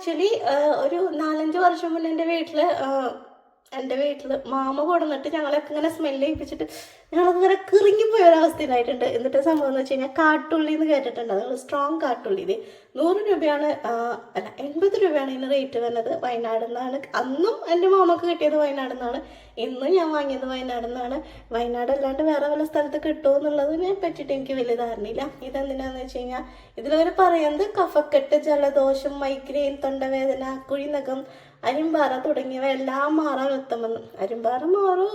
Actually ഒരു നാലഞ്ച് വർഷം മുന്നേ എന്റെ വീട്ടിൽ എന്റെ വീട്ടിൽ മാമ കൊടുന്നിട്ട് ഞങ്ങളൊക്കെ ഇങ്ങനെ സ്മെല്ല് ചെയ്യിപ്പിച്ചിട്ട് ഞങ്ങളൊക്കെ ഇങ്ങനെ കിറങ്ങിപ്പോയ ഒരവസ്ഥയിലായിട്ടുണ്ട് എന്നിട്ട് സംഭവം എന്ന് വെച്ച് കഴിഞ്ഞാൽ കാട്ടുള്ളി എന്ന് കേട്ടിട്ടുണ്ട്. നിങ്ങൾ സ്ട്രോങ് കാട്ടുള്ളി. നൂറ് രൂപയാണ് അല്ല എൺപത് രൂപയാണ് റേറ്റ് വരുന്നത് വയനാട് നിന്നാണ്. അന്നും എന്റെ മാമക്ക് കിട്ടിയത് വയനാട് നിന്നാണ്. ഇന്നും ഞാൻ വാങ്ങിയത് വയനാട് നിന്നാണ്. വയനാട് അല്ലാണ്ട് വേറെ വല്ല സ്ഥലത്ത് കിട്ടുമോ എന്നുള്ളതിനെ പറ്റിയിട്ട് എനിക്ക് വലിയ ധാരണയില്ല. ഇതെന്തിനാന്ന് വെച്ച് കഴിഞ്ഞാൽ ഇതിലവർ പറയുന്നത് കഫക്കെട്ട് ജലദോഷം മൈഗ്രെയിൻ തൊണ്ടവേദന കുഴിനകം അരിമ്പാറ തുടങ്ങിയവ എല്ലാം മാറാൻ എത്തുമെന്ന് അരിമ്പാറ മാറോ?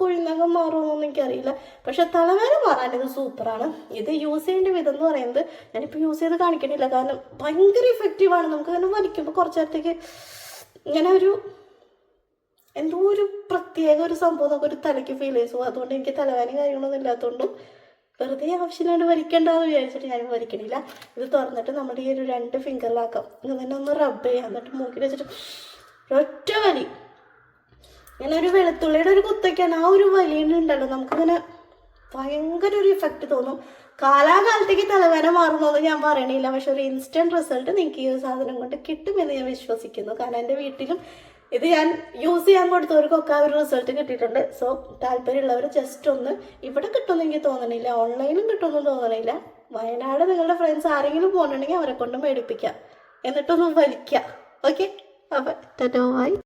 കുഴിനകം എന്ന് എനിക്കറിയില്ല. പക്ഷെ തലവേര മാറാൻ ഇത് സൂപ്പറാണ്. ഇത് യൂസ് ചെയ്യേണ്ട വിധം എന്ന് പറയുന്നത് ഞാനിപ്പോൾ യൂസ് ചെയ്ത് കാണിക്കണില്ല. കാരണം ഭയങ്കര ഇഫക്റ്റീവാണ് നമുക്ക് ഇങ്ങനെ വലിക്കുമ്പോൾ കുറച്ച് നേരത്തേക്ക് ഇങ്ങനെ ഒരു എന്തോ ഒരു പ്രത്യേക ഒരു സംഭവം നമുക്ക് ഒരു തലയ്ക്ക് ഫീൽ ചെയ്തു. അതുകൊണ്ട് എനിക്ക് തലവേദന കാര്യങ്ങളൊന്നും ഇല്ലാത്തതുകൊണ്ടും വെറുതെ ആവശ്യമില്ലാണ്ട് വലിക്കണ്ടെന്ന് വിചാരിച്ചിട്ട് ഞാൻ വലിക്കണില്ല. ഇത് തുറന്നിട്ട് നമ്മുടെ ഈ ഒരു രണ്ട് ഫിംഗറിലാക്കാം എന്നിട്ട് ഒന്ന് റബ്ബ് ചെയ്യാം. എന്നിട്ട് മൂക്കിൽ വെച്ചിട്ട് ഒറ്റ വലി. ഇങ്ങനെ ഒരു വെളുത്തുള്ളിയുടെ ഒരു കുത്തൊക്കെയാണ്. ആ ഒരു വലിയുണ്ടല്ലോ നമുക്കിങ്ങനെ ഭയങ്കര ഒരു ഇഫക്റ്റ് തോന്നും. കാലാകാലത്തേക്ക് തലവേന മാറുന്നൊന്നും ഞാൻ പറയണില്ല. പക്ഷെ ഒരു ഇൻസ്റ്റന്റ് റിസൾട്ട് നിങ്ങൾക്ക് ഈ ഒരു സാധനം കൊണ്ട് കിട്ടുമെന്ന് ഞാൻ വിശ്വസിക്കുന്നു. കാരണം എന്റെ വീട്ടിലും ഇത് ഞാൻ യൂസ് ചെയ്യാൻ കൊടുത്തവർക്കൊക്കെ ആ ഒരു റിസൾട്ട് കിട്ടിയിട്ടുണ്ട്. സോ താല്പര്യമുള്ളവർ ജസ്റ്റ് ഒന്ന് ഇവിടെ കിട്ടുമെന്ന് എനിക്ക് തോന്നണില്ല. ഓൺലൈനും കിട്ടുമെന്ന് തോന്നണില്ല. വയനാട് നിങ്ങളുടെ ഫ്രണ്ട്സ് ആരെങ്കിലും പോകുന്നുണ്ടെങ്കിൽ അവരെ കൊണ്ട് മേടിപ്പിക്കാം. എന്നിട്ടൊന്ന് വലിക്കാം. Okay Ela até não vai.